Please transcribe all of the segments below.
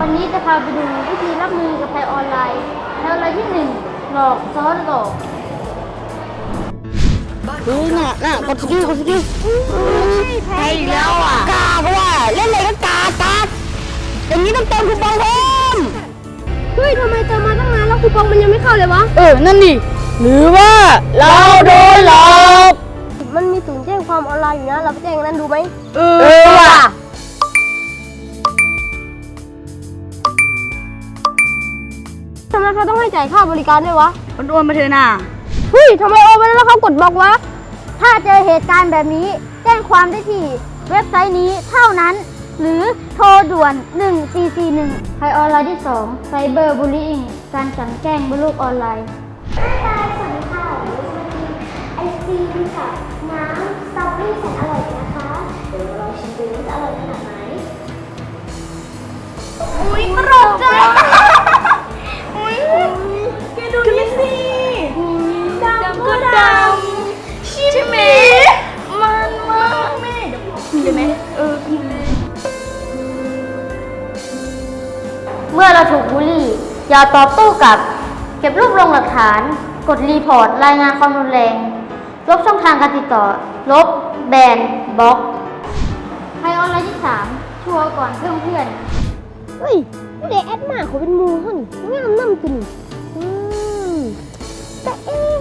วันนี้จะพาไปดูวิธีรับมือกับภัยออนไลน์ภัยออนไลน์ที่หนึ่งหลอกซ้อนหลอกเฮ้ยน่ะน่ะกดสกิลกดสกิลแพ้อีกแล้วอะกาเพราะว่าเล่นอะไรก็กากาอย่างนี้ต้องเติมคูปองเพิ่มเฮ้ยทำไมเติมมาตั้งนานแล้วคูปองมันยังไม่เข้าเลยวะ เออ นั่นดิหรือว่าเราโดนหลอก มันมีศูนย์แจ้งความออนไลน์อยู่นะ เราไปแจ้งนั้นดูไหมเออว่ะ ทำไมเขาต้องให้จ่ายค่าบริการด้วยวะมันโอนมาเถอะน่ะเฮ้ยทำไมโอนไปแล้วเขากดบล็อกวะ ถ้าเจอเหตุการณ์แบบนี้ แจ้งความได้ที่เว็บไซต์นี้เท่านั้น หรือโทรด่วน 1441ภัยออนไลน์ที่2ไซเบอร์บูล i ิ g การกลันแกล้งบนโลกออนไลน์สวัสดีค่ะวันนี้จะมากินไอศครี ดี๋ยวกินเลยไหมเออกินเลยเมื่อเราถูกบูลลี่ อย่าตอบโต้กลับ เก็บรวบรวมหลักฐาน กดรีพอร์ต รายงานความรุนแรง ลบช่องทางการติดต่อ ลบ แบนบล็อกภัยออนไลน์ที่ 3 ชัวร์ก่อนเพื่อนเพื่อนเฮ้ยเด็กแอดมาเขาเป็นมูเขานี่งามน้ำกินอืมแต่เอ๊ะ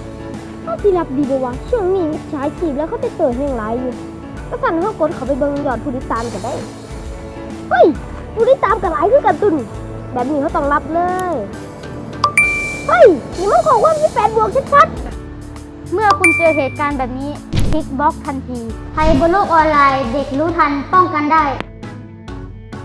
เขาสิรับดีบ่วะช่วงนี้มิจฉาชีพแล้วเขาไปเปิดแห่งหลายอยู่ ก็สั่นเขากดเขาไปเบิ่งยอดผู้ติดตามกันได้ เฮ้ย ผู้ติดตามกันหลายคือกันตุนแบบนี้เขาต้องรับเลย เฮ้ย นี่มันของว่ามีแปดบวกชัดเมื่อคุณเจอเหตุการณ์แบบนี้คลิกบล็อกทันทีภัยบนโลกออนไลน์เด็กรู้ทันป้องกันได้